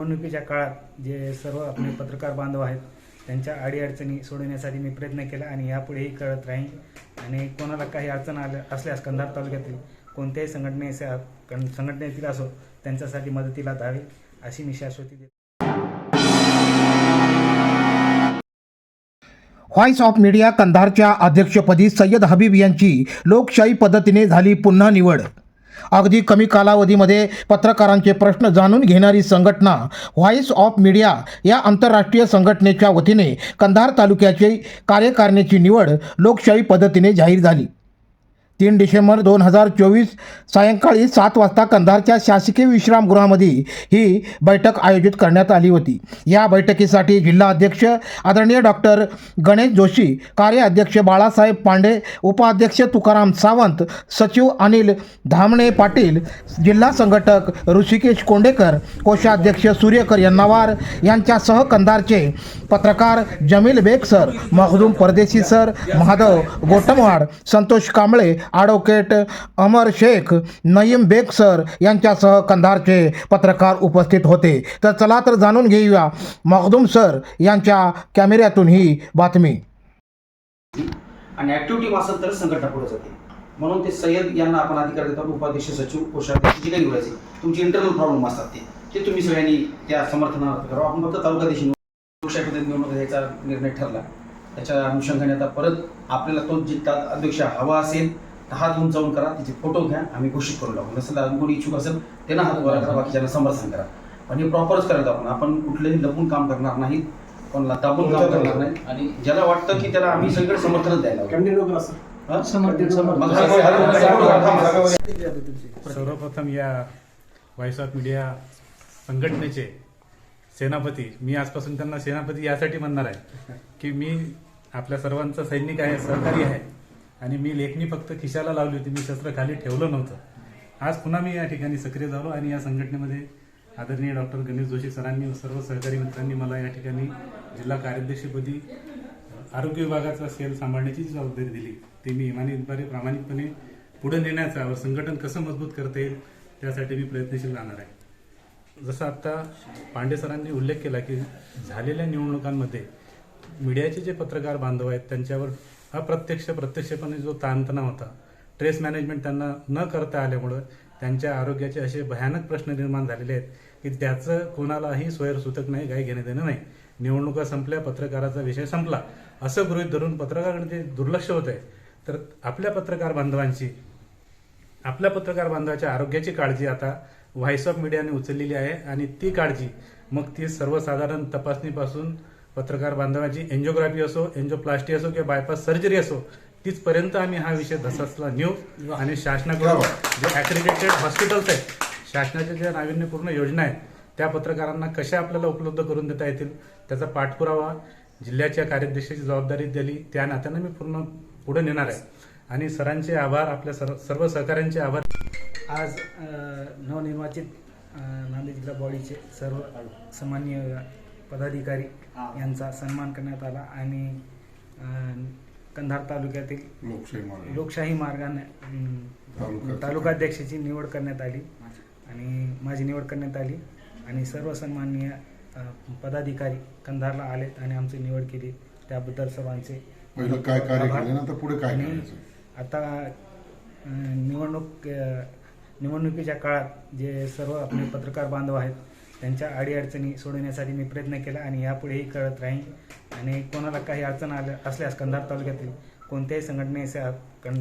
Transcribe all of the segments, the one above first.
निवडणुकीच्या काळात जे सर्व आपले पत्रकार बांधव आहेत त्यांच्या अडीअडचणी सोडवण्यासाठी मी प्रयत्न केला आणि यापुढेही करत राहीन. आणि कोणाला काही अडचण आल्या असल्यास कंधार तालुक्यातील कोणत्याही संघटनेच्या संघटनेतील असो त्यांच्यासाठी मदतीला धावी अशी मी शाश्वती देतो. व्हॉइस ऑफ मीडिया कंधारच्या अध्यक्षपदी सय्यद हबीब यांची लोकशाही पद्धतीने झाली पुन्हा निवड. अगदी कमी कालावधीमध्ये पत्रकारांचे प्रश्न जाणून घेणारी संघटना व्हॉइस ऑफ मीडिया या आंतरराष्ट्रीय संघटनेच्या वतीने कंधार तालुक्याची कार्यकारिणीची निवड लोकशाही पद्धतीने जाहीर झाली. तीन डिसेंबर दोन हजार चोवीस सायंकाळी सात वाजता कंधारच्या शासकीय विश्रामगृहामध्ये ही बैठक आयोजित करण्यात आली होती. या बैठकीसाठी जिल्हा अध्यक्ष आदरणीय डॉक्टर गणेश जोशी कार्याध्यक्ष बाळासाहेब पांडे उपाध्यक्ष तुकाराम सावंत सचिव अनिल धामणे पाटील जिल्हा संघटक ऋषिकेश कोंडेकर कोषाध्यक्ष सूर्यकर यन्नावार यांच्यासह कंधारचे पत्रकार Jamil Beg sir Makhdoom Pardeshi sir Mahadev Gotamwad Santosh Kamble advocate Amar Shaikh Naeem Beg sir यांच्यासह कंधारचे पत्रकार उपस्थित होते. तर चला तर जाणून घेऊया मखदूम सर यांच्या कॅमेऱ्यातून ही बातमी. आणि ऍक्टिव्हिटी असेल तर संघटना पुढे जाते. म्हणून ते सय्यद यांना आपण अधिकार देतात उपाध्यक्ष सचिव कोषाध्यक्ष जे काही बोलायचे. तुमचे इंटरनल प्रॉब्लेम असतात ते. ते तुम्ही सगळ्यांनी त्या समर्थनार्थ करा आपण फक्त तालुका देशी लोकशाही पद्धतीने निवडणूक घ्यायचा निर्णय ठरला. त्याच्या अनुषंगाने आता परत आपल्याला तो जिल्हा अध्यक्ष हवा असेल तर हात उंचावून करा तिचे फोटो घ्या आम्ही घोषित करून टाकू. नसेल कोणी इच्छुक असेल त्यांना हात वर करा बाकीच्यांना समर्थन करा. पण हे प्रॉपरच करायचं आपण आपण कुठलंही लपून काम करणार नाही कोणाला दाबून काम करणार नाही आणि ज्याला वाटतं की त्याला आम्ही सगळं समर्थनच द्यायला सर्वप्रथम या व्हॉइस ऑफ मीडिया संघटनेचे सेनापती मी आजपासून त्यांना सेनापती यासाठी म्हणणार आहे की मी आपल्या सर्वांचा सैनिक आहे सहकारी आहे. आणि मी लेखणी फक्त खिशाला लावली होती मी शस्त्र खाली ठेवलं नव्हतं. आज पुन्हा मी या ठिकाणी सक्रिय झालो आणि या संघटनेमध्ये आदरणीय डॉक्टर गणेश जोशी सरांनी सर्व सहकारी मित्रांनी मला या ठिकाणी जिल्हा कार्याध्यक्षपदी आरोग्य विभागाचा सेल सांभाळण्याची जबाबदारी दिली ते मी इमानीद्वारे प्रामाणिकपणे पुढे नेण्याचा व संघटन कसं मजबूत करता येईल त्यासाठी मी प्रयत्नशील राहणार आहे. जसं आत्ता पांडे सरांनी उल्लेख केला की झालेल्या निवडणुकांमध्ये मीडियाचे जे पत्रकार बांधव आहेत त्यांच्यावर अप्रत्यक्ष प्रत्यक्षपणे जो ताणतणाव होता स्ट्रेस मॅनेजमेंट त्यांना न करता आल्यामुळं त्यांच्या आरोग्याचे असे भयानक प्रश्न निर्माण झालेले आहेत की त्याचं कोणालाही सोयरसूतक नाही काही घेणं देणं नाही. निवडणुका संपल्या पत्रकाराचा विषय संपला. असं गृहीत धरून पत्रकाराकडे जे दुर्लक्ष होत आहे तर आपल्या पत्रकार बांधवांची आपल्या पत्रकार बांधवाच्या आरोग्याची काळजी आता व्हॉइस ऑफ मीडियाने उचललेली आहे आणि ती काळजी मग ती सर्वसाधारण तपासणीपासून पत्रकार बांधवाची एन्जिओग्राफी असो एन्जिओप्लास्टी असो किंवा बायपास सर्जरी असो तिथपर्यंत आम्ही हा विषय धसासला नेऊ आणि शासनाकडून जे अॅक्रिडेटेड हॉस्पिटल्स आहेत शासनाच्या ज्या नाविन्यपूर्ण योजना आहेत त्या पत्रकारांना कशा आपल्याला उपलब्ध करून देता येतील त्याचा पाठपुरावा जिल्ह्याच्या कार्याध्यक्षाची जबाबदारी दिली त्या नात्यानं मी पूर्ण पुढे नेणार आहे. आणि सरांचे आभार आपल्या सर्व सर्व सहकाऱ्यांचे आभार. आज नवनिर्वाचित नांदेड जिल्हा बॉडीचे सर्व सन्माननीय पदाधिकारी यांचा सन्मान करण्यात आला आणि कंधार तालुक्यातील लोकशाही मार्ग. लोकशाही मार्गाने तालुकाध्यक्षाची निवड करण्यात आली आणि माझी निवड करण्यात आली आणि सर्व सन्माननीय पदाधिकारी कंधारला आलेत आणि आमची निवड केली. त्याबद्दल सर्वांचे काय कार्य पुढे काय आता निवडणूक निवडणुकीच्या काळात जे सर्व आपले पत्रकार बांधव आहेत त्यांच्या अडीअडचणी सोडवण्यासाठी मी प्रयत्न केला आणि यापुढेही करत राहीन. आणि कोणाला काही अडचण आल्या असल्यास कंधार तालुक्यातील कोणत्याही संघटनेच्या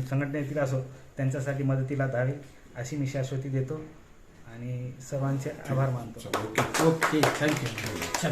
संघटनेतील असो त्यांच्यासाठी मदतीला धावे अशी मी शाश्वती देतो. आणि सर्वांचे आभार मानतो. Okay okay thank you.